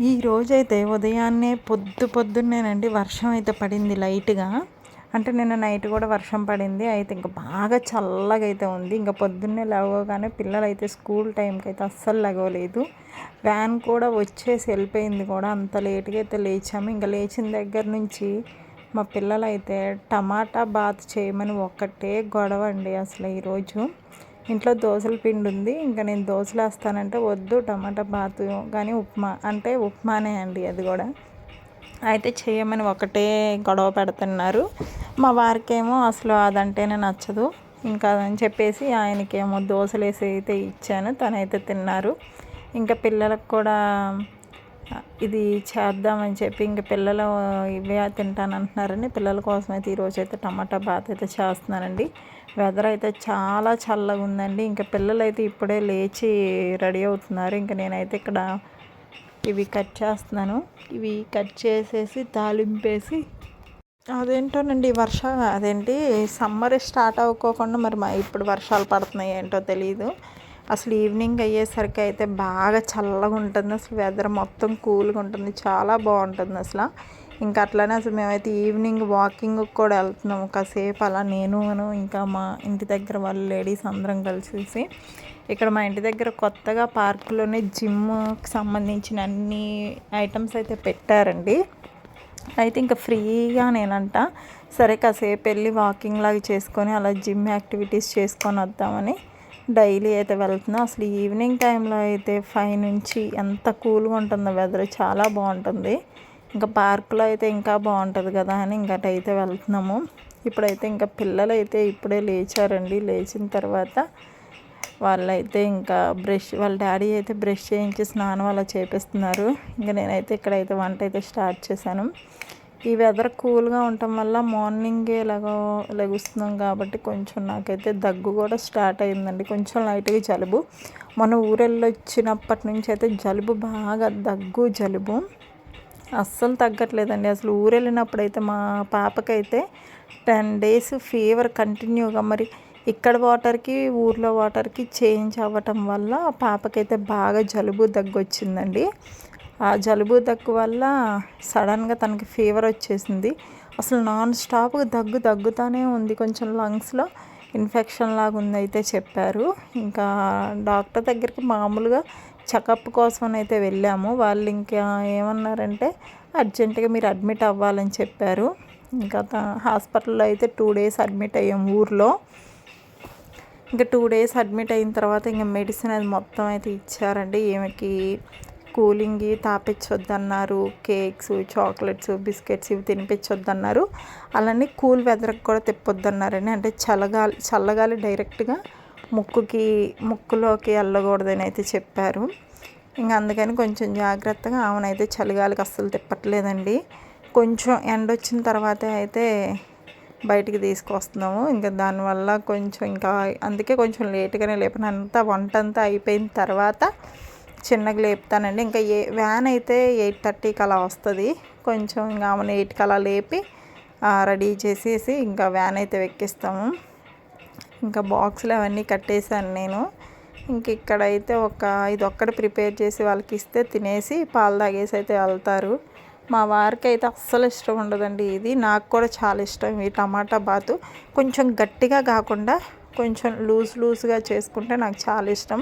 ఈ రోజైతే ఉదయాన్నే పొద్దు పొద్దున్నేనండి వర్షం అయితే పడింది లైట్గా. అంటే నిన్న నైట్ కూడా వర్షం పడింది. అయితే ఇంకా బాగా చల్లగా అయితే ఉంది. ఇంకా పొద్దున్నే లేవగానే పిల్లలు అయితే స్కూల్ టైంకి అయితే అస్సలు లేగలేదు వ్యాన్ కూడా వచ్చేసి వెళ్ళిపోయింది కూడా. అంత లేట్గా అయితే లేచాము. ఇంకా లేచిన దగ్గర నుంచి మా పిల్లలు అయితే టమాటా బాత్ చేయమని ఒక్కటే గొడవ అండి అసలు ఈరోజు ఇంట్లో దోశల పిండి ఉంది. ఇంకా నేను దోశలు వేస్తానంటే వద్దు టమాటా బాతు కానీ ఉప్మా అంటే ఉప్మానే అండి అది కూడా. అయితే చేయమని ఒకటే గొడవ పెడుతున్నారు. మా వారికేమో అసలు అదంటేనే నచ్చదు. ఇంకా అని చెప్పేసి ఆయనకేమో దోశలు వేసి అయితే ఇచ్చాను. తనైతే తిన్నారు. ఇంకా పిల్లలకు కూడా ఇది చేద్దామని చెప్పి ఇంక పిల్లలు ఇవే తింటాను అంటున్నారని పిల్లల కోసం అయితే ఈరోజు అయితే టమాటా బాత్ అయితే చేస్తున్నానండి. వెదర్ అయితే చాలా చల్లగా ఉందండి. ఇంకా పిల్లలు అయితే ఇప్పుడే లేచి రెడీ అవుతున్నారు. ఇంకా నేనైతే ఇక్కడ ఇవి కట్ చేస్తున్నాను. ఇవి కట్ చేసేసి తాలింపేసి అదేంటోనండి వర్ష అదేంటి? సమ్మర్ స్టార్ట్ అవ్వకోకుండా మరి మా ఇప్పుడు వర్షాలు పడుతున్నాయి ఏంటో తెలియదు అసలు ఈవినింగ్ అయ్యేసరికి అయితే బాగా చల్లగా ఉంటుంది. అసలు వెదర్ మొత్తం కూల్గా ఉంటుంది. చాలా బాగుంటుంది అసలు. ఇంకా అట్లనే అసలు మేమైతే ఈవినింగ్ వాకింగ్ కూడా వెళ్తున్నాము. కాసేపు అలా నేను ఇంకా మా ఇంటి దగ్గర వాళ్ళ లేడీస్ అందరం కలిసేసి ఇక్కడ మా ఇంటి దగ్గర కొత్తగా పార్కులోనే జిమ్కి సంబంధించిన అన్ని ఐటమ్స్ అయితే పెట్టారండి. అయితే ఇంకా ఫ్రీగా నేనంట సరే కాసేపు వెళ్ళి వాకింగ్ లాగా చేసుకొని అలా జిమ్ యాక్టివిటీస్ చేసుకొని వద్దామని డైలీ అయితే వెళ్తున్నా. అసలు ఈవినింగ్ టైంలో అయితే ఫైవ్ నుంచి ఎంత కూల్గా ఉంటుందో వెదర్ చాలా బాగుంటుంది. ఇంకా పార్కులో అయితే ఇంకా బాగుంటుంది కదా అని ఇంకటైతే వెళ్తున్నాము. ఇప్పుడైతే ఇంకా పిల్లలు అయితే ఇప్పుడే లేచారండి. లేచిన తర్వాత వాళ్ళైతే ఇంకా బ్రష్ వాళ్ళ డాడీ అయితే బ్రష్ చేయించి స్నానం అలా చేపిస్తున్నారు. ఇంకా నేనైతే ఇక్కడైతే వంట అయితే స్టార్ట్ చేశాను. ఈ వెదర్ కూల్గా ఉండటం వల్ల మార్నింగే ఎలాగో లెగుస్తున్నాం కాబట్టి కొంచెం నాకైతే దగ్గు కూడా స్టార్ట్ అయిందండి కొంచెం లైట్గా జలుబు. మన ఊరెళ్ళి వచ్చినప్పటి నుంచి అయితే జలుబు బాగా దగ్గు జలుబు. అస్సలు తగ్గట్లేదండి. అసలు ఊరెళ్ళినప్పుడు అయితే మా పాపకైతే టెన్ డేస్ ఫీవర్ కంటిన్యూగా మరి ఇక్కడ వాటర్కి ఊర్లో వాటర్కి చేంజ్ అవ్వటం వల్ల పాపకైతే బాగా జలుబు దగ్గు వచ్చిందండి ఆ జలుబు దగ్గు వల్ల సడన్గా తనకి ఫీవర్ వచ్చేసింది. అసలు నాన్ స్టాప్గా దగ్గు దగ్గుతానే ఉంది. కొంచెం లంగ్స్లో ఇన్ఫెక్షన్ లాగా ఉంది అయితే చెప్పారు. ఇంకా డాక్టర్ దగ్గరికి మామూలుగా చెకప్ కోసం అయితే వెళ్ళాము. వాళ్ళు ఇంకా ఏమన్నారంటే అర్జెంటుగా మీరు అడ్మిట్ అవ్వాలని చెప్పారు. ఇంకా హాస్పిటల్లో అయితే టూ డేస్ అడ్మిట్ అయ్యాం ఊర్లో. ఇంకా టూ డేస్ అడ్మిట్ అయిన తర్వాత ఇంకా మెడిసిన్ అది మొత్తం అయితే ఇచ్చారండి. ఈమెకి కూలింగ్ తాపించొద్దన్నారు కేక్స్ చాక్లెట్స్ బిస్కెట్స్ ఇవి తినిపించొద్దన్నారు అలానే కూల్ వెదర్కి కూడా తిప్పొద్దన్నారని. అంటే చల్లగాలి చల్లగాలి డైరెక్ట్గా ముక్కుకి ముక్కులోకి వెళ్ళకూడదని అయితే చెప్పారు. ఇంకా అందుకని కొంచెం జాగ్రత్తగా ఆమెనైతే చలిగాలికి అస్సలు తిప్పట్లేదండి. కొంచెం ఎండ వచ్చిన తర్వాత అయితే బయటికి తీసుకొస్తున్నాము. ఇంకా దానివల్ల కొంచెం ఇంకా అందుకే కొంచెం లేట్గానే లేపిన. అంతా వంట అంతా అయిపోయిన తర్వాత చిన్నగా లేపుతానండి. ఇంకా ఏ వ్యాన్ అయితే ఎయిట్ థర్టీకి అలా వస్తుంది కొంచెం ఇంకా ఆమెను ఎయిట్కి అలా లేపి రెడీ చేసేసి ఇంకా వ్యాన్ అయితే ఎక్కిస్తాము ఇంకా బాక్స్లు అవన్నీ కట్టేశాను నేను. ఇంక ఇక్కడైతే ఒక ఇది ఒక్కటి ప్రిపేర్ చేసి వాళ్ళకి ఇస్తే తినేసి పాలు తాగేసి అయితే వెళ్తారు. మా వారికి అయితే అస్సలు ఇష్టం ఉండదండి ఇది. నాకు కూడా చాలా ఇష్టం ఈ టమాటా బాతు. కొంచెం గట్టిగా కాకుండా కొంచెం లూజ్ లూజ్గా చేసుకుంటే నాకు చాలా ఇష్టం.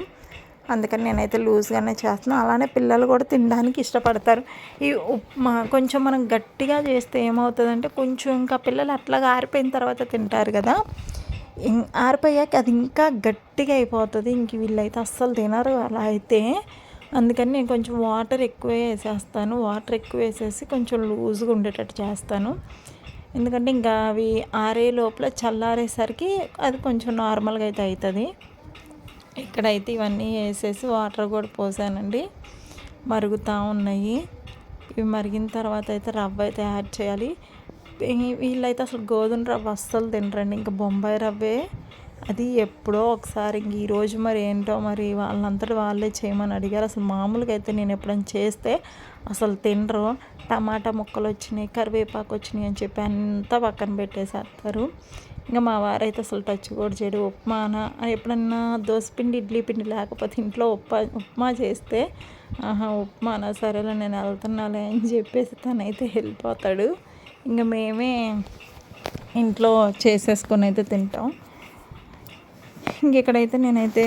అందుకని నేనైతే లూజ్గానే చేస్తున్నాను అలానే పిల్లలు కూడా తినడానికి ఇష్టపడతారు. ఈ ఉప్మా కొంచెం మనం గట్టిగా చేస్తే ఏమవుతుందంటే కొంచెం ఇంకా పిల్లలు అట్లాగా ఆరిపోయిన తర్వాత తింటారు కదా. ఆరిపోయాక అది ఇంకా గట్టిగా అయిపోతుంది. ఇంక వీళ్ళైతే అస్సలు తినరు అలా అయితే. అందుకని నేను కొంచెం వాటర్ ఎక్కువ వేసేస్తాను. వాటర్ ఎక్కువ వేసేసి కొంచెం లూజ్గా ఉండేటట్టు చేస్తాను. ఎందుకంటే ఇంకా అవి ఆరే లోపల చల్లారేసరికి అది కొంచెం నార్మల్గా అయితే అవుతుంది. ఇక్కడైతే ఇవన్నీ వేసేసి వాటర్ కూడా పోసానండి. మరుగుతూ ఉన్నాయి. ఇవి మరిగిన తర్వాత అయితే రవ్వ అయితే యాడ్ చేయాలి. వీళ్ళైతే అసలు గోధుమ రవ్వ అస్సలు తినరండి. ఇంకా బొంబాయి రవ్వే. అది ఎప్పుడో ఒకసారి ఇంక ఈరోజు మరి ఏంటో మరి వాళ్ళంతటి వాళ్ళే చేయమని అడిగారు. అసలు మామూలుగా అయితే నేను ఎప్పుడైనా చేస్తే అసలు తినరు. టమాటా ముక్కలు వచ్చినాయి కరివేపాకు వచ్చినాయి అని చెప్పి అంతా పక్కన పెట్టేసేస్తారు. ఇంకా మా వారైతే అసలు టచ్ కూడా చేయడు ఉప్మానా ఎప్పుడన్నా పిండి ఇడ్లీ పిండి లేకపోతే ఇంట్లో ఉప్మా ఉప్మా చేస్తే ఆహా ఉప్మానా సరేలే నేను వెళ్తున్నాలే అని చెప్పేసి తనైతే వెళ్ళిపోతాడు. ఇంకా మేమే ఇంట్లో చేసేసుకొని అయితే తింటాం. ఇంకెక్కడైతే నేనైతే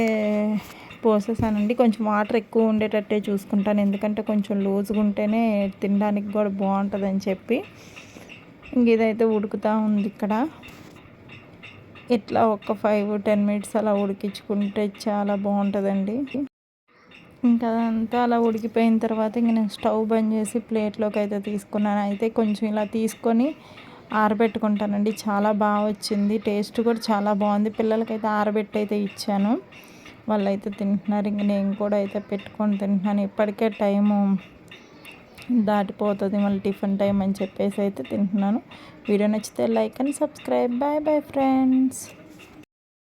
పోసేసానండి. కొంచెం వాటర్ ఎక్కువ ఉండేటట్టే చూసుకుంటాను. ఎందుకంటే కొంచెం లూజ్గా ఉంటేనే తినడానికి కూడా బాగుంటుందని చెప్పి ఇంక ఇదైతే ఉడుకుతూ ఉంది ఇక్కడ. ఇట్లా ఒక ఫైవ్ టెన్ మినిట్స్ అలా ఉడికించుకుంటే చాలా బాగుంటుందండి. ఇంకా అదంతా అలా ఉడికిపోయిన తర్వాత ఇంక నేను స్టవ్ బంద్ చేసి ప్లేట్లోకి అయితే తీసుకున్నాను. అయితే కొంచెం ఇలా తీసుకొని ఆరబెట్టుకుంటానండి. చాలా బాగా వచ్చింది. టేస్ట్ కూడా చాలా బాగుంది. పిల్లలకైతే ఆరబెట్టి అయితే ఇచ్చాను. వాళ్ళైతే తింటున్నారు. ఇంక నేను కూడా అయితే పెట్టుకొని తింటున్నాను. ఇప్పటికే టైము దాటిపోతుంది మళ్ళీ టిఫిన్ టైం అని చెప్పేసి అయితే తింటున్నాను. వీడియో నచ్చితే like and subscribe. Bye bye friends.